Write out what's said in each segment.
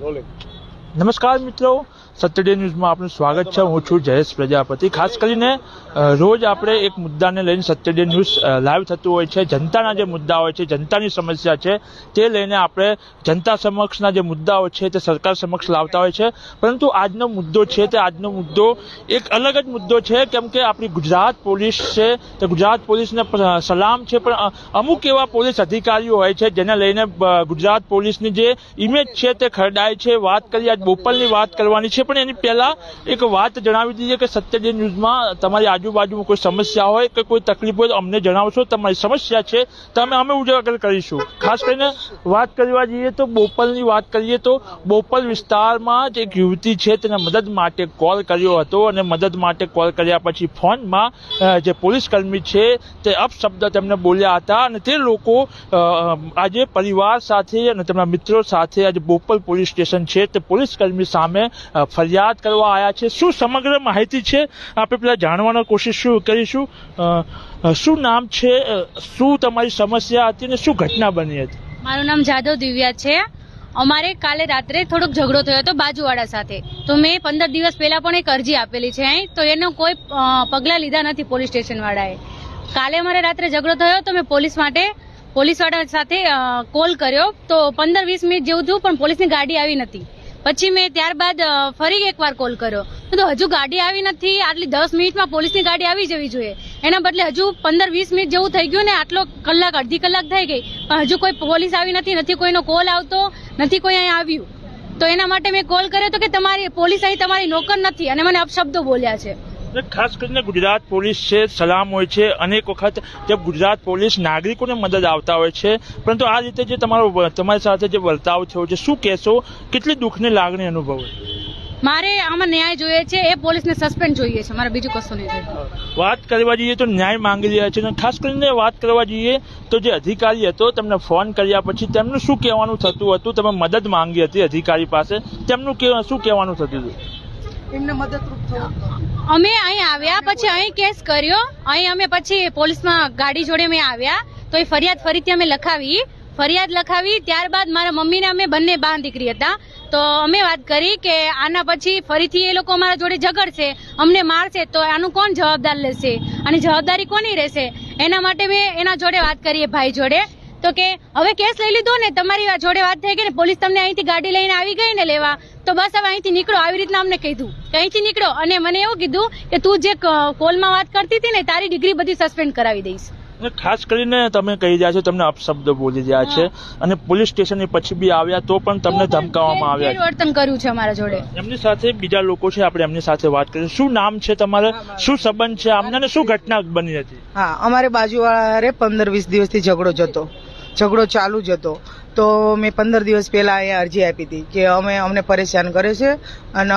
罗列。નમસ્કાર મિત્રો સત્યડે ન્યૂઝમાં આપનું સ્વાગત છે. હું છું જયેશ પ્રજાપતિ. ખાસ કરીને રોજ આપણે એક મુદ્દાને લઈને સત્યડે ન્યૂઝ લાઈવ થતું હોય છે. જનતાના જે મુદ્દા હોય છે, જનતાની સમસ્યા છે, તે લઈને આપણે જનતા સમક્ષના જે મુદ્દાઓ છે, તે સરકાર સમક્ષ લાવતા હોય છે. પરંતુ આજનો મુદ્દો છે તે આજનો મુદ્દો એક અલગ જ મુદ્દો છે. કેમ કે આપણી ગુજરાત પોલીસ છે, તે ગુજરાત પોલીસને સલામ છે, પણ અમુક એવા પોલીસ અધિકારીઓ હોય છે, જેને લઈને ગુજરાત પોલીસની જે ઇમેજ છે, તે ખરડાય છે. વાત કરી બોપલની વાત કરવાની છે, પણ એની પહેલા એક વાત જણાવી દઈએ કે સત્યડે ન્યૂઝમાં તમારી આજુબાજુમાં કોઈ સમસ્યા હોય કે કોઈ તકલીફ હોય તો અમને જણાવશો, તમારી સમસ્યા છે, તો અમે અમે ઉજાગર કરીશું. ખાસ કરીને વાત કરવા જઈએ તો બોપલની વાત કરીએ તો બોપલ વિસ્તારમાં જ એક યુવતી છે, તેને મદદ માટે કોલ કર્યો હતો અને મદદ માટે કોલ કર્યા પછી ફોનમાં જે પોલીસ કર્મી છે, તે અપશબ્દ તેમને બોલ્યા હતા અને તે લોકો આજે પરિવાર સાથે અને તેમના મિત્રો સાથે આજે બોપલ પોલીસ સ્ટેશન છે, તે પોલીસ કર્મી સામે ફરિયાદ કરવા આવ્યા છે. શું સમગ્ર માહિતી છે? આપણે પેલા જાણવાનો કોશિશ શું કરીશું? શું નામ છે? શું તમારી સમસ્યા હતી અને શું ઘટના બની હતી? મારું નામ જાદવ દિવ્યા છે. અમારે કાલે રાત્રે થોડોક ઝઘડો થયો હતો બાજુવાળા સાથે. તો મેં પંદર દિવસ પહેલા પણ એક અરજી આપેલી છે અહીં. તો એનો કોઈ પગલાં લીધા નથી પોલીસ સ્ટેશન વાળાએ કાલે અમારે રાત્રે ઝઘડો થયો તો મેં પોલીસ માટે, પોલીસવાળા સાથે કોલ કર્યો. તો પંદર વીસ મિનિટ જેવું થયું પણ પોલીસની ગાડી આવી નથી. પછી મેં ત્યારબાદ ફરી એકવાર કોલ કર્યો. તો હજુ ગાડી આવી નથી. આટલી દસ મિનિટમાં પોલીસની ગાડી આવી જવી જોઈએ. એના બદલે હજુ પંદર વીસ મિનિટ જેવું થઈ ગયું ને, આટલો કલાક, અડધી કલાક થઈ ગઈ. પણ હજુ કોઈ પોલીસ આવી નથી નથી કોઈનો કોલ આવતો, નથી કોઈ અહીં આવ્યું. તો એના માટે મેં કોલ કર્યો તો કે તમારી, પોલીસ અહીં તમારી નોકર નથી. અને મને અપશબ્દો બોલ્યા છે. ખાસ કરીને ગુજરાત પોલીસ છે સલામ હોય છે અનેક વખત જે ગુજરાત પોલીસ નાગરિકોને મદદ આવતા હોય છે. પરંતુ આ રીતે જે તમારો તમારી સાથે જે વર્તાવ થયો છે શું કહેશો? કેટલી દુઃખની લાગણી અનુભવે મારે આમાં ન્યાય જોઈએ છે એ પોલીસને સસ્પેન્ડ જોઈએ છે. મારે બીજું કશું નહીં જોઈએ. વાત કરવા જઈએ તો ન્યાય માંગી રહ્યા છે. અને ખાસ કરીને વાત કરવા જઈએ તો જે અધિકારી હતો તેમને ફોન કર્યા પછી તેમનું શું કહેવાનું થતું હતું? તમે મદદ માંગી હતી અધિકારી પાસે. તેમનું શું કહેવાનું થતું હતું? અમે અહીં આવ્યા, પછી અહીં કેસ કર્યો. અહીં અમે પછી પોલીસમાં ગાડી જોડે અમે આવ્યા. તો એ ફરિયાદ ફરીથી અમે લખાવી. ફરિયાદ લખાવી, ત્યારબાદ મારા મમ્મીને અમે બંને બાંધ દીકરી હતા. તો અમે વાત કરી કે આના પછી ફરીથી એ લોકો અમારા જોડે ઝઘડશે, અમને મારશે, તો આનું કોણ જવાબદાર લેશે? અને જવાબદારી કોની રહેશે? એના માટે મેં એના જોડે વાત કરી એ ભાઈ જોડે. તો કે હવે કેસ લઈ લીધો ને તમારી વા- જોડે વાત થઈ ગઈ ને પોલીસ તમને અહીંથી ગાડી લઈને આવી ગઈ ને લેવા તો બસ હવે અહીંથી નીકળો. આવી રીતના અમને કીધું. કે અહીંથી નીકળો. અને મને એવું કીધું કે તું જે કોલમાં વાત કરતી હતી ને તારી ડિગ્રી બધી સસ્પેન્ડ કરાવી દઈશ. ખાસ કરીને તમે કહી રહ્યા છો તમને અપશબ્દ બોલી રહ્યા છે. અને પોલીસ સ્ટેશન પછી બી આવ્યા તો પણ તમને ધમકાવવામાં આવ્યા. વર્તન કર્યું છે અમારા જોડે. એમની સાથે બીજા લોકો છે આપણે એમની સાથે વાત કરીશું. શું નામ છે તમારે? શું સંબંધ છે આમને શું ઘટના બની હતી? હા અમારે બાજુવાળા પંદર વીસ દિવસથી ઝઘડો જતો ઝઘડો ચાલુ જ હતો. તો મેં પંદર દિવસ પહેલાં અહીંયા અરજી આપી હતી કે અમે અમને પરેશાન કરે છે અને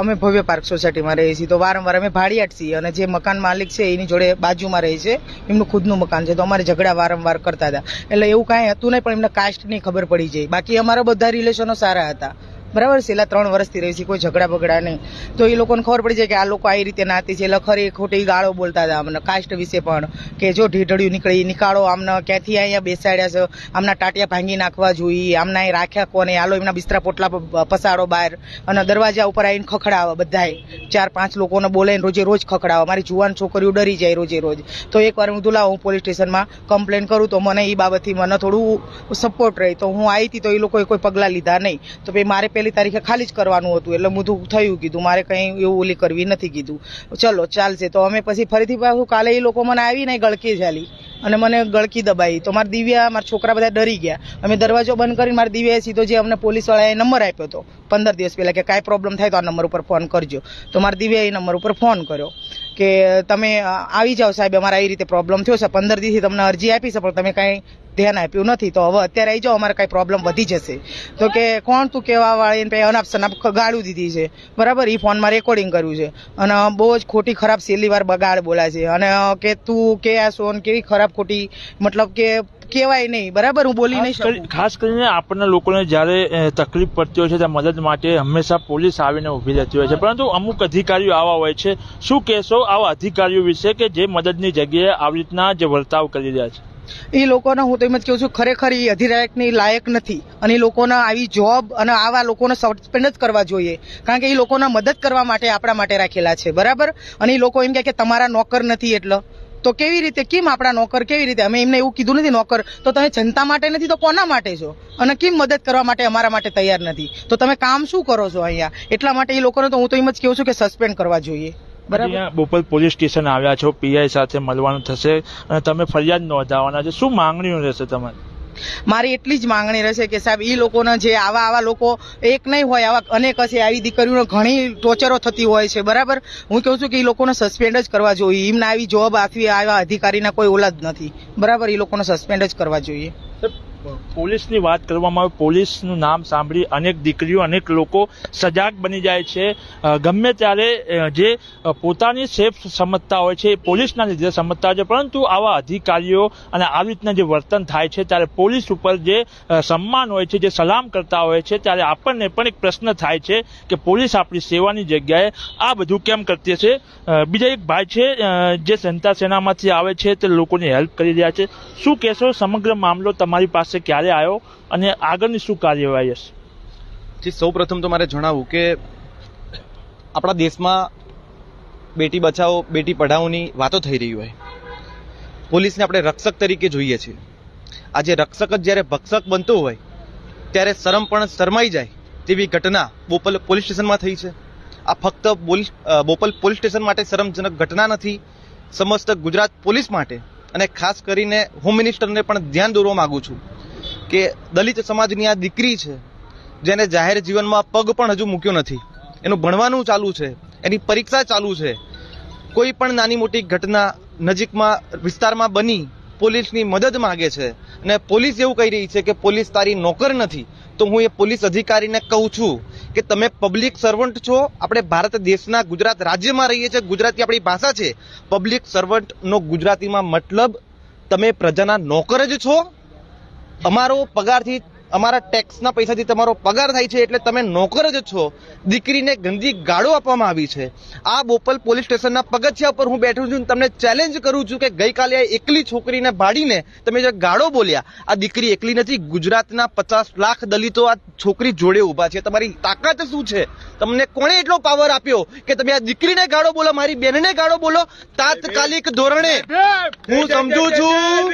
અમે ભવ્ય પાર્ક સોસાયટીમાં રહીએ છીએ. તો વારંવાર અમે ભાડિયાટ છીએ અને જે મકાન માલિક છે એની જોડે બાજુમાં રહે છે. એમનું ખુદનું મકાન છે. તો અમારે ઝઘડા વારંવાર કરતા હતા. એટલે એવું કાંઈ હતું નહીં, પણ એમને કાસ્ટની ખબર પડી જાય. બાકી અમારા બધા રિલેશનો સારા હતા. બરાબર છેલ્લા ત્રણ વર્ષથી રહી છે, કોઈ ઝઘડા બગડા નહીં. તો એ લોકોને ખબર પડી જાય કે આ લોકો આવી રીતે નાતી છે એટલે ખોટી ગાળો બોલતા હતા અમને, કાસ્ટ વિશે પણ. કે જો ઢીઢળ્યું નીકળી નીકાળો, આમને ક્યાંથી અહીંયા બેસાડ્યા છે? આમના ટાટિયા ભાંગી નાખવા જોઈએ, આમના અહીં રાખ્યા કોને? આલો એમના બિસ્તરા પોટલા પસાડો બહાર. અને દરવાજા ઉપર આવીને ખખડાવે બધાય. ચાર પાંચ લોકોને બોલાવીને રોજે રોજ ખખડાવે. મારી જુવાન છોકરીઓ ડરી જાય રોજે રોજ. તો એકવાર હું દુલા હું પોલીસ સ્ટેશનમાં કમ્પ્લેન કરું, તો મને એ બાબતથી મને થોડું સપોર્ટ રહી. તો હું આવી હતી તો એ લોકોએ કોઈ પગલાં લીધા નહીં. તો ભાઈ મારે પહેલી તારીખે ખાલી જ કરવાનું હતું. એટલે બધું થયું કીધું, મારે કંઈ એવું ઓલી કરવી નથી કીધું. ચલો, ચાલશે. તો અમે પછી ફરીથી પાછું કાલે એ લોકો મને આવીને ગળકી ઝાલી અને મને ગળકી દબાઈ. તો મારા દિવ્યા, મારા છોકરા બધા ડરી ગયા. અમે દરવાજો બંધ કરીને મારા દિવ્યાએ સીધો જે અમને પોલીસવાળાએ નંબર આપ્યો હતો, પંદર દિવસ પહેલાં કે કાંઈ પ્રોબ્લેમ થાય તો આ નંબર ઉપર ફોન કરજો. તો મારા દિવ્યાએ એ નંબર ઉપર ફોન કર્યો કે તમે આવી જાઓ સાહેબ, અમારે આવી રીતે પ્રોબ્લેમ થયો છે. પંદર દિવસથી તમને અરજી આપી છે, પણ તમે કાંઈ ધ્યાન આપ્યું નથી તો હવે અત્યારે આવી જાઓ અમારે કાંઈ પ્રોબ્લેમ વધી જશે. તો કે કોણ તું કહેવા વાળી પછી અનાપ સનાપ ગાળું દીધી છે. બરાબર? એ ફોનમાં રેકોર્ડિંગ કર્યું છે. અને બહુ જ ખોટી ખરાબ છેલ્લી વાર બગાડ બોલા છે. અને કે તું કે આ સોન કેવી ખરાબ ખોટી મતલબ કે કહેવાય નહીં. બરાબર? હું બોલી નહીં ખાસ કરી- શકું. ખાસ કરીને આપણને લોકોને જ્યારે તકલીફ પડતી હોય છે ત્યાં મદદ માટે હંમેશા પોલીસ આવીને ઊભી રહેતી હોય છે. પરંતુ અમુક અધિકારીઓ આવા હોય છે. શું કહેશો આવા અધિકારીઓ વિશે કે જે મદદની જગ્યાએ આવી રીતના જે વર્તાવ કરી રહ્યા છે? એ લોકોને હું તો જ કહું છું, ખરેખર એ અધિરાયકની લાયક નથી. અને એ લોકોને આવી જોબ અને આવા લોકોને સસ્પેન્ડ જ કરવા જોઈએ. કારણ કે એ લોકોને મદદ કરવા માટે આપણા માટે રાખેલા છે, બરાબર? અને એ લોકો એમ કહે કે તમારા નોકર નથી એટલે. તો કેવી રીતે, કેમ આપણા નોકર, કેવી રીતે? અમે એમને એવું કીધું નથી નોકર, તો તમે જનતા માટે નથી, તો કોના માટે છો? અને કેમ મદદ કરવા માટે અમારા માટે તૈયાર નથી? તો તમે કામ શું કરો છો અહીંયા? એટલા માટે એ લોકોને તો હું તો એમ જ કહું છું કે સસ્પેન્ડ કરવા જોઈએ. બરાબર. બોપલ પોલીસ સ્ટેશન આવ્યા છો પીઆઈ સાથે મળવાનું થશે અને તમે ફરિયાદ નોંધાવવાના છે. શું માંગણીઓ રહેશે તમારી? મારી એટલી જ માંગણી રહેશે કે સાહેબ એ લોકોના જે આવા આવા લોકો એક નહીં હોય આવા અનેક હશે આવી દીકરીઓને ઘણી ટોર્ચરો થતી હોય છે બરાબર? હું કહું છું કે એ લોકોને સસ્પેન્ડ જ કરવા જોઈએ. એમને આવી જોબ આપવી આવા અધિકારીના કોઈ ઓલાદ નથી. બરાબર? એ લોકોને સસ્પેન્ડ જ કરવા જોઈએ. પોલીસની વાત કરવામાં આવે, પોલીસનું નામ સાંભળી અનેક દીકરીઓ, અનેક લોકો સજાગ બની જાય છે. ગમે ત્યારે જે પોતાની સેફ સમજતા હોય છે, એ પોલીસના લીધે સમજતા હોય છે, પરંતુ આવા અધિકારીઓ અને આવી રીતના જે વર્તન થાય છે, ત્યારે પોલીસ ઉપર જે સન્માન હોય છે, જે સલામ કરતા હોય છે, ત્યારે આપણને પણ એક પ્રશ્ન થાય છે કે પોલીસ આપણી સેવાની જગ્યાએ આ બધું કેમ કરતી હશે? બીજા એક ભાઈ છે જે સંતા સેનામાંથી આવે છે, તે લોકોની હેલ્પ કરી રહ્યા છે. શું કહેશો? સમગ્ર મામલો તમારી પાસે ક્યારે આવ્યો અને આગળની શું કાર્યવાહી હશે? જે સૌ પ્રથમ તો મારે જણાવવું કે આપણા દેશમાં બેટી બચાવો, બેટી પઢાઓની વાતો થઈ રહી હોય. પોલીસને આપણે રક્ષક તરીકે જોઈએ છીએ. આજે રક્ષક જ જ્યારે ભક્ષક બનતો હોય, ત્યારે શરમ પણ શરમાઈ જાય તેવી ઘટના બોપલ પોલીસ સ્ટેશનમાં થઈ છે. આ ફક્ત બોપલ પોલીસ સ્ટેશન માટે શરમજનક ઘટના નથી, સમસ્ત ગુજરાત પોલીસ માટે. અને ખાસ કરીને હોમ મિનિસ્ટરને પણ ધ્યાન દોરવા માગું છું. કે દલિત સમાજની આ દીકરી છે, જેને જાહેર જીવનમાં પગ પણ હજુ મૂક્યો નથી. એનું ભણવાનું ચાલુ છે, એની પરીક્ષા ચાલુ છે. કોઈ પણ નાની મોટી ઘટના નજીકમાં, વિસ્તારમાં બની, પોલીસની મદદ માંગે છે અને પોલીસ એવું કહી રહી છે કે પોલીસ તારી નોકર નથી, તો હું એ પોલીસ અધિકારીને કહું છું કે તમે પબ્લિક સર્વન્ટ છો. આપણે ભારત દેશના ગુજરાત રાજ્યમાં રહીએ છીએ, ગુજરાતી આપણી ભાષા છે. પબ્લિક સર્વન્ટનો ગુજરાતીમાં મતલબ તમે પ્રજાના નોકર જ છો. અમારો પગારથી અમારા ટેક્સના પૈસાથી તમારો પગાર થાય છે એટલે તમે નોકર જ છો. દીકરીને ગંદી ગાળો આપવામાં આવી છે. આ બોપલ પોલીસ સ્ટેશનના પગથિયા પર હું બેઠું છું અને તમને ચેલેન્જ કરું છું કે ગઈકાલે આ એકલી છોકરીને ભાડીને તમે જે ગાળો બોલ્યા આ દીકરી એકલી નથી ગુજરાતના પચાસ લાખ દલિતો આ છોકરી જોડે ઊભા છે. તમારી તાકાત શું છે? તમને કોણે એટલો પાવર આપ્યો કે તમે આ દીકરીને ગાળો બોલો મારી બેનને ગાળો બોલો? તાત્કાલિક ધોરણે હું સમજુ છું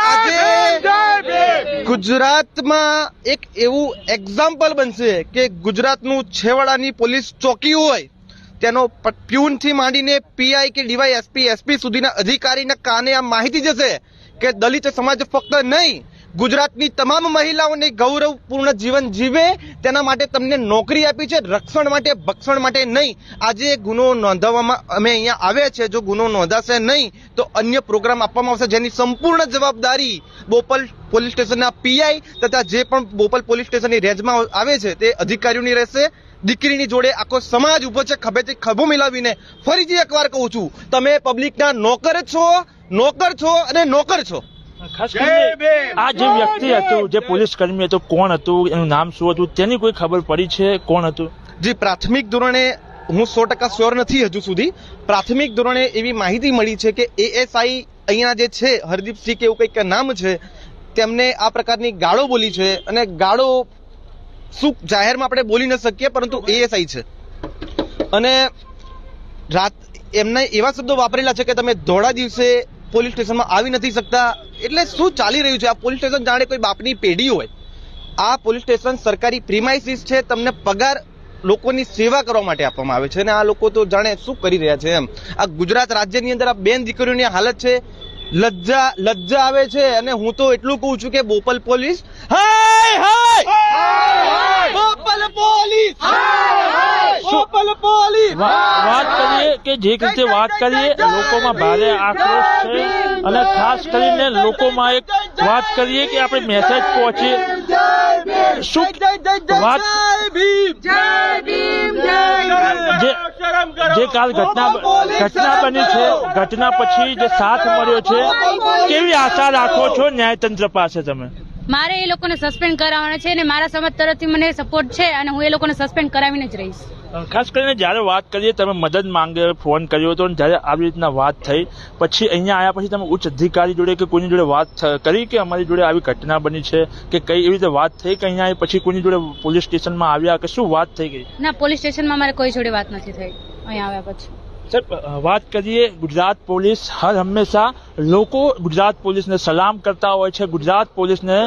આજે ગુજરાતમાં એક એવું એક્ઝામ્પલ બનશે કે ગુજરાતનું છેવાડાની પોલીસ ચોકી હોય, તેનો પ્યુનથી માંડીને પીઆઈ કે ડીવાય એસપી એસપી સુધીના અધિકારીના કાને આ માહિતી જશે કે દલિત સમાજ ફક્ત નહીં ગુજરાતની તમામ મહિલાઓને ગૌરવપૂર્ણ જીવન જીવે, તેના માટે તમને નોકરી આપી છે, રક્ષણ માટે, ભક્ષણ માટે નહીં. આજે ગુનો નોંધાવવામાં, અમે અહીંયા આવ્યા છે, જો ગુનો નોંધાશે નહીં, તો અન્ય પ્રોગ્રામ આપવામાં આવશે, જેની સંપૂર્ણ જવાબદારી બોપલ પોલીસ સ્ટેશનના પીઆઈ તથા જે પણ બોપલ પોલીસ સ્ટેશનની રેન્જમાં આવે છે, તે અધિકારીઓની રહેશે. દીકરીની જોડે આખો સમાજ ઊભો છે, ખભેથી ખભો મિલાવીને ફરીથી એકવાર કહું છું, તમે પબ્લિકના નોકર છો નોકર છો અને નોકર છો. ખાસ કરીને આ જે વ્યક્તિ હતું જે પોલીસ કર્મી હતું કોણ હતું એનું નામ શું હતું તેની કોઈ ખબર પડી છે કોણ હતું? જે પ્રાથમિક ધોરણે હું સો ટકા શ્યોર નથી હજુ સુધી. પ્રાથમિક ધોરણે એવી માહિતી મળી છે કે એએસઆઈ અહીંયા જે છે હરદીપસિંહ કે એવું કંઈક નામ છે તેમને આ પ્રકારની ગાળો બોલી છે અને ગાળો શું જાહેરમાં આપણે બોલી ન શકીએ પરંતુ એએસઆઈ છે. અને રાત એમને એવા શબ્દો વાપરેલા છે કે તમે ધોળા દિવસે પોલીસ સ્ટેશનમાં આવી નથી શકતા. એટલે શું ચાલી રહ્યું છે? આ પોલીસ સ્ટેશન જાણે કોઈ બાપની પેઢી હોય. આ પોલીસ સ્ટેશન સરકારી પ્રિમાઇસીસ છે. તમને પગાર લોકોની સેવા કરવા માટે આપવામાં આવે છે. અને આ લોકો તો જાણે શું કરી રહ્યા છે એમ. આ ગુજરાત રાજ્યની અંદર આ બેન દીકરીઓની હાલત છે. લજ્જા લજ્જા આવે છે અને હું તો એટલું કહું છું કે Bopal police hi hi! Bopal police Bopal police! વાત કરીએ કે જે રીતે વાત કરીએ લોકોમાં ભારે આક્રોશ છે અને ખાસ કરીને લોકોમાં એક વાત કરીએ કે આપણે મેસેજ પહોંચીએ. શું? વાત જે જે કાલ ઘટના ઘટના બની છે ઘટના પછી જે સાથ મળ્યો છે કેવી આશા રાખો છો ન્યાયતંત્ર પાસે તમે? મારે એ લોકોને સસ્પેન્ડ કરાવવાના છે અને મારા સમાજ તરફથી મને સપોર્ટ છે અને હું એ લોકોને સસ્પેન્ડ કરાવીને જ રહીશ. ખાસ કરીને જ્યારે વાત કરીએ તમે મદદ માંગે ફોન કર્યો હતો અને જ્યારે આવી રીતના વાત થઈ પછી અહીંયા આવ્યા પછી તમે ઉચ્ચ અધિકારી જોડે કે કોઈની જોડે વાત કરી કે અમારી જોડે આવી ઘટના બની છે કે કઈ એવી રીતે વાત થઈ કે અહીંયા પછી કોઈની જોડે પોલીસ સ્ટેશનમાં આવ્યા કે શું વાત થઈ ગઈ? ના પોલીસ સ્ટેશનમાં મારે કોઈ જોડે વાત નથી થઈ. અહીંયા આવ્યા પછી. સર વાત કરીએ ગુજરાત પોલીસ હર હંમેશા લોકો ગુજરાત પોલીસને સલામ કરતા હોય છે, ગુજરાત પોલીસને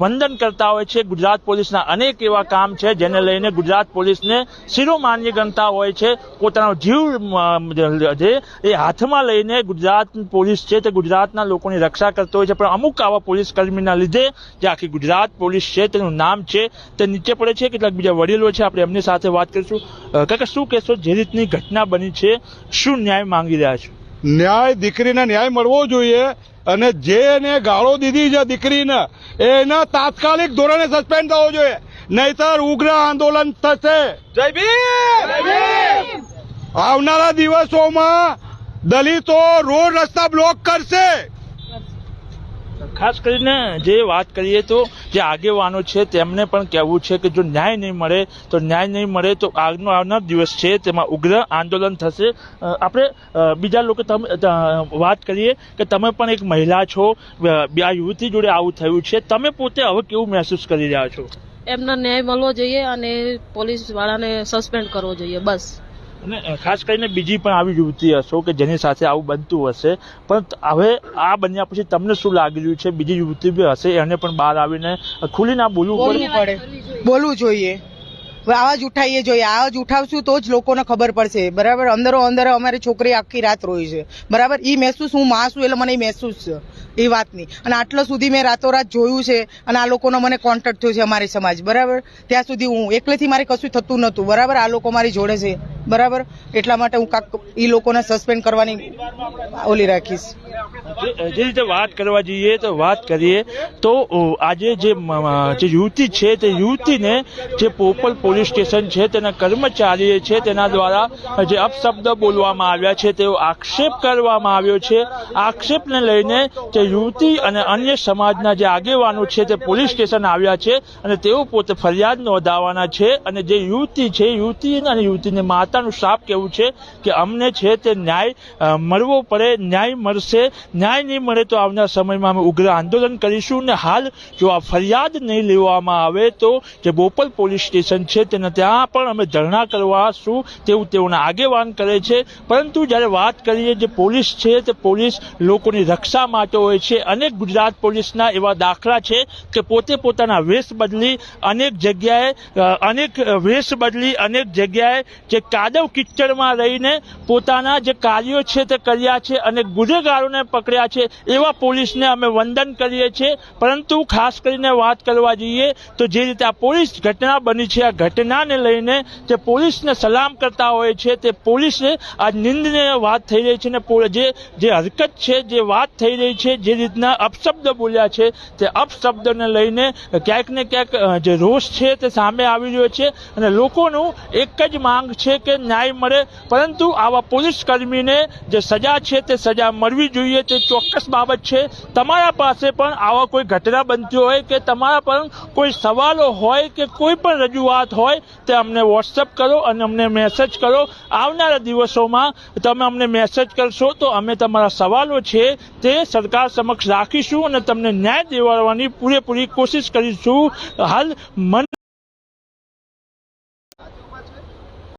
વંદન કરતા હોય છે. ગુજરાત પોલીસના અનેક એવા કામ છે, જેને લઈને ગુજરાત પોલીસને શિરોમાન્ય ગણતા હોય છે. પોતાનો જીવ જે એ હાથમાં લઈને ગુજરાત પોલીસ છે તે ગુજરાતના લોકોની રક્ષા કરતો હોય છે. પણ અમુક આવા પોલીસ કર્મીના લીધે જે આખી ગુજરાત પોલીસ છે તેનું નામ છે તે નીચે પડે છે. કેટલાક બીજા વડીલો છે, આપણે એમની સાથે વાત કરીશું. કાકા, શું કહેશો? જે રીતની ઘટના બની છે, શું ન્યાય માંગી રહ્યા છો? ન્યાય દીકરીને ન્યાય મળવો જોઈએ અને જેને ગાળો દીધી છે દીકરીને એને તાત્કાલિક ધોરણે સસ્પેન્ડ થવો જોઈએ. નહીતર ઉગ્ર આંદોલન થશે. જય ભીમ! આવનારા દિવસોમાં દલિતો રોડ રસ્તા બ્લોક કરશે. ખાસ કરીને જે વાત કરીએ તો જે આગેવાનો છે, તેમને પણ કહેવું છે કે જો ન્યાય નહીં મળે, તો ન્યાય નહીં મળે, તો આગનો આવનાર દિવસ છે, તેમાં ઉગ્ર આંદોલન થશે. આપણે બીજા લોકો તમે વાત કરીએ કે તમે પણ એક મહિલા છો આ યુવતી જોડે આવું થયું છે. તમે પોતે હવે કેવું મહેસૂસ કરી રહ્યા છો? એમના ન્યાય મળવો જોઈએ અને પોલીસ વાળાને સસ્પેન્ડ કરવો જોઈએ, બસ. અને ખાસ કરીને બીજી પણ આવી યુવતી હશો કે જેની સાથે આવું બનતું હશે. પણ હવે આ બન્યા પછી તમને શું લાગી રહ્યું છે? બીજી યુવતી બી હશે, એને પણ બહાર આવીને ખુલીને આ બોલવું પડે? બોલવું જોઈએ. આવાજ ઉઠાવીએ જોઈએ. આવાજ ઉઠાવશું તો જ લોકોને ખબર પડશે. બરાબર? અંદરો અંદર અમારી છોકરી આખી રાત રોઈ છે. બરાબર? એ મહેસૂસ હું, માં છું એટલે મને એ મહેસૂસ છે. એ વાતની. અને આટલો સુધી મેં રાતોરાત જોયું છે અને આ લોકોનો મને કોન્ટેક્ટ થયો છે અમારી સમાજ. બરાબર? ત્યાં સુધી હું એકલેથી મારે કશું થતું નહોતું. બરાબર? આ લોકો મારી જોડે છે. બરાબર? એટલા માટે હું કાક એ લોકોને સસ્પેન્ડ કરવાની ઓલી રાખીશ. જે રીતે વાત કરવા જઈએ, તો વાત કરીએ, તો આજે જે યુવતી છે, તે યુવતીને જે પોપલ પોલીસ સ્ટેશન છે, તેના કર્મચારીએ છે, તેના દ્વારા જે અપશબ્દ બોલવામાં આવ્યા છે તેવો આક્ષેપ કરવામાં આવ્યો છે. આક્ષેપને લઈને જે યુવતી અને અન્ય સમાજના જે આગેવાનો છે, તે પોલીસ સ્ટેશન આવ્યા છે અને તેઓ પોતે ફરિયાદ નોંધાવવાના છે અને જે યુવતી છે યુવતી અને યુવતીને માતાનું સાપ કહેવું છે કે અમને છે તે ન્યાય મળવો પડે, ન્યાય મળશે ન્યાય નહીં મળે તો આવનાર સમયમાં અમે ઉગ્ર આંદોલન કરીશું ને હાલ જો આ ફરિયાદ નહીં લેવામાં આવે તો જે બોપલ પોલીસ સ્ટેશન છે તેના ત્યાં પણ અમે ધરણા કરવાશું તેવું તેઓના આગેવાન કરે છે. પરંતુ જ્યારે વાત કરીએ જે પોલીસ છે તે પોલીસ લોકોની રક્ષા માટે હોય છે. અનેક ગુજરાત પોલીસના એવા દાખલા છે કે પોતે પોતાના વેશ બદલી અનેક જગ્યાએ અનેક વેશ બદલી અનેક જગ્યાએ જે કાદવ કિચડમાં રહીને પોતાના જે કાર્યો છે તે કર્યા છે અને ગુનેગારોને પકડ્યા છે, એવા પોલીસને અમે વંદન કરીએ છીએ. પરંતુ ખાસ કરીને વાત કરવા જઈએ, તો જે રીતે આ પોલીસ ઘટના બની છે, આ ઘટનાને લઈને જે પોલીસને સલામ કરતા હોય છે, તે પોલીસે આ નિંદનીય વાત થઈ રહી છે ને પો- જે જે હરકત છે, જે વાત થઈ રહી છે, જે રીતના અપશબ્દ બોલ્યા છે, તે અપશબ્દને લઈને ક્યાંક ને ક્યાંક જે રોષ છે તે સામે આવી રહ્યો છે. અને લોકોનું એક જ માંગ છે કે ન્યાય મળે, પરંતુ આવા પોલીસ કર્મીને જે સજા છે તે સજા મળવી જોઈએ તે ચોક્કસ બાબત છે. તમારા પાસે પણ આવા કોઈ ઘટના બનતી હોય કે તમારા પણ કોઈ સવાલો હોય કે કોઈ પણ રજૂઆત હોય, તે અમને વોટ્સઅપ કરો અને અમને મેસેજ કરો. આવનારા દિવસોમાં તમે અમને મેસેજ કરશો તો અમે તમારા સવાલો છે તે સરકાર સમક્ષ રાખીશું અને તમને ન્યાય દેવાડવાની પૂરેપૂરી કોશિશ કરીશું. હાલ મન